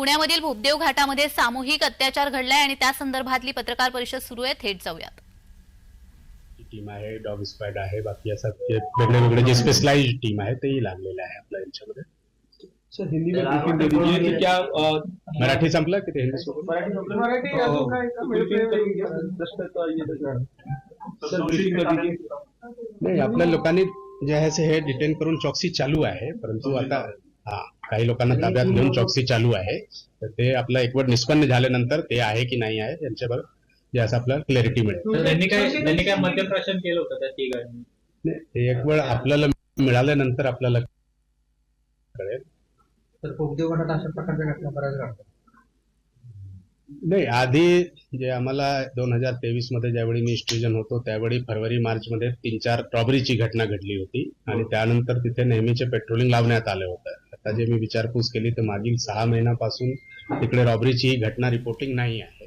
पुण्यामधील भूपदेव घाटामध्ये सामूहिक अत्याचार घडलाय आणि त्या संदर्भातली पत्रकार परिषद सुरू आहे. थेट जाऊयात. टीम आहे डॉग स्क्वॅड आहे बाकी असं वेगळे वेगळे जे स्पेशलाइज टीम आहे तेही लागलेले आहे आपल्या यांच्यामध्ये. सर हिंदी में ब्रीफिंग दे दीजिए कि क्या अ, मराठी संपलं की ते हिंदी मराठी दीजिए नाही आपल्या लोकांनी जे आहे ते हे डिटेन करून चौकसी चालू आहे. परंतु आता हा काही लोकांना ताब्यात घेऊन चौकसी चालू आहे. तर ते आपलं एकवट निष्पन्न झाल्यानंतर ते आहे की नाही आहे यांच्यावर जे असं आपल्याला क्लॅरिटी मिळेल. त्यांनी काय त्यांनी काय मद्यप्राशन केलं? होतं त्या तिघांनी? नाही, ते एक वेळ आपल्याला मिळाल्यानंतर आपल्याला कळेल. तर गटात अशा प्रकारच्या घटना बऱ्याच घडतात? नाही आधी जे आम्हाला दोन हजार तेवीसमध्ये ज्यावेळी मी स्टेजन होतो त्यावेळी फरवरी मार्च मध्ये तीन चार रॉबरीची घटना घडली होती. आणि त्यानंतर तिथे नेहमीचे पेट्रोलिंग लावण्यात आले होतं. आता जे मी विचारपूस केली तर मागील सहा महिन्यापासून तिकडे रॉबरीची ही घटना रिपोर्टिंग नाही आहे.